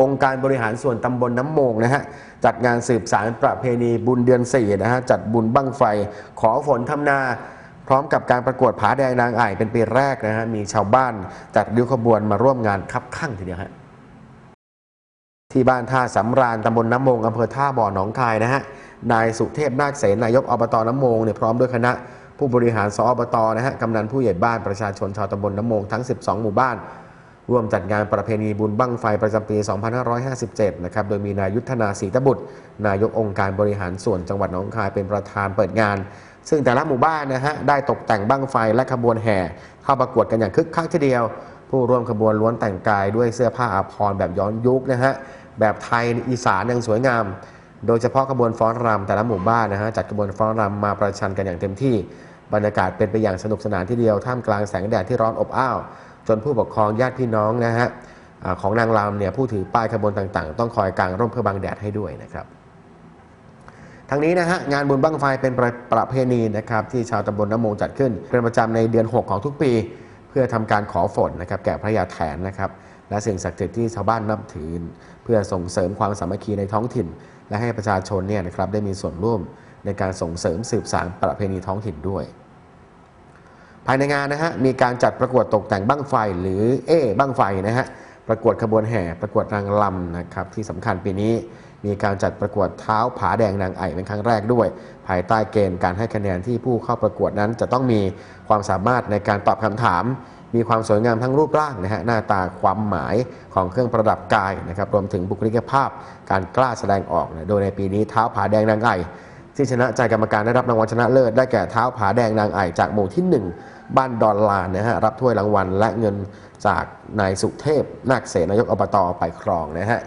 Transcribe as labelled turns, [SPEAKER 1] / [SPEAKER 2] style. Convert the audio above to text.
[SPEAKER 1] องค์การบริหารส่วนตำบลน้ำโมงนะฮะจัดงานสืบสารประเพณีบุญเดือน4นะฮะจัดบุญบั้งไฟขอฝนทำนา พร้อมกับการประกวดผาแดงนางไอ่เป็นปีแรกนะฮะมีชาวบ้านจัดริ้วขบวนมาร่วมงานคับข้างทีเดียวฮะที่บ้านท่าสำราญตำบลน้ำมงอำเภอท่าบ่อหนองคายนะฮะนายสุเทพนาคเสนนายกอบตน้ำมงเนี่ยพร้อมด้วยคณะผู้บริหารสอบตนะฮะกำนันผู้ใหญ่บ้านประชาชนชาวตำบลน้ำมงทั้ง 12 หมู่บ้าน ร่วมจัดงานประเพณีบุญบั้งไฟประจำปี 2557 นะครับ โดยมีนายยุทธนาศรีตบุตร นายกองค์การบริหารส่วนจังหวัดหนองคายเป็นประธานเปิดงาน ซึ่งแต่ละหมู่บ้านนะฮะได้ตกแต่งบั้งไฟและขบวนแห่ เข้าประกวดกันอย่างคึกคักทีเดียว ผู้ร่วมขบวนล้วนแต่งกายด้วยเสื้อผ้าอาภรณ์แบบย้อนยุคนะฮะแบบไทยอีสานอย่างสวยงาม โดยเฉพาะขบวนฟ้อนรำแต่ละหมู่บ้านนะฮะจัดขบวนฟ้อนรำมาประชันกันอย่างเต็มที่บรรยากาศเป็นไปอย่างสนุกสนานทีเดียวท่ามกลางแสงแดดที่ร้อนอบอ้าว จนผู้ปกครองญาติพี่น้องนะฮะของนางรำเนี่ยผู้ถือป้ายขบวนต่างๆ ต้องคอยกางร่มเพื่อบังแดดให้ด้วยนะครับทั้งนี้นะฮะงานบุญบั้งไฟเป็นประประเพณีนะครับที่ชาวตำบลน้ำมงจัดขึ้น เป็นประจำในเดือน 6 ของทุกปี เพื่อทำการขอฝนนะครับแก่พระยาแถนนะครับและสิ่งศักดิ์สิทธิ์ที่ชาวบ้านนับถือ เพื่อส่งเสริมความสามัคคีในท้องถิ่น และให้ประชาชนเนี่ยนะครับได้มีส่วนร่วมในการส่งเสริมสืบสานประเพณีท้องถิ่นด้วย ภายในงานนะฮะมีการจัดประกวดตกแต่งบั้งไฟหรือเอบั้งไฟนะฮะประกวดขบวนแห่ ประกวดนางลำนะครับที่สำคัญปีนี้มีการจัดประกวดเท้าผาแดงนางไอ่เป็นครั้งแรกด้วย ภายใต้เกณฑ์การให้คะแนนที่ผู้เข้าประกวดนั้น จะต้องมีความสามารถในการตอบคำถาม มีความสวยงามทั้งรูปร่างนะฮะหน้าตาความหมายของเครื่องประดับกายนะครับรวมถึงบุคลิกภาพการกล้าแสดงออกนะโดยในปีนี้เท้าผาแดงนางไอ่ที่ชนะใจกรรมการได้รับรางวัลชนะเลิศได้แก่เท้าผาแดงนางไอ่จากหมู่ที่ 1 บ้านดอนลานนะฮะรับถ้วยรางวัลและเงินจากนายสุเทพนาคเสนนายกอบตไปครองนะฮะ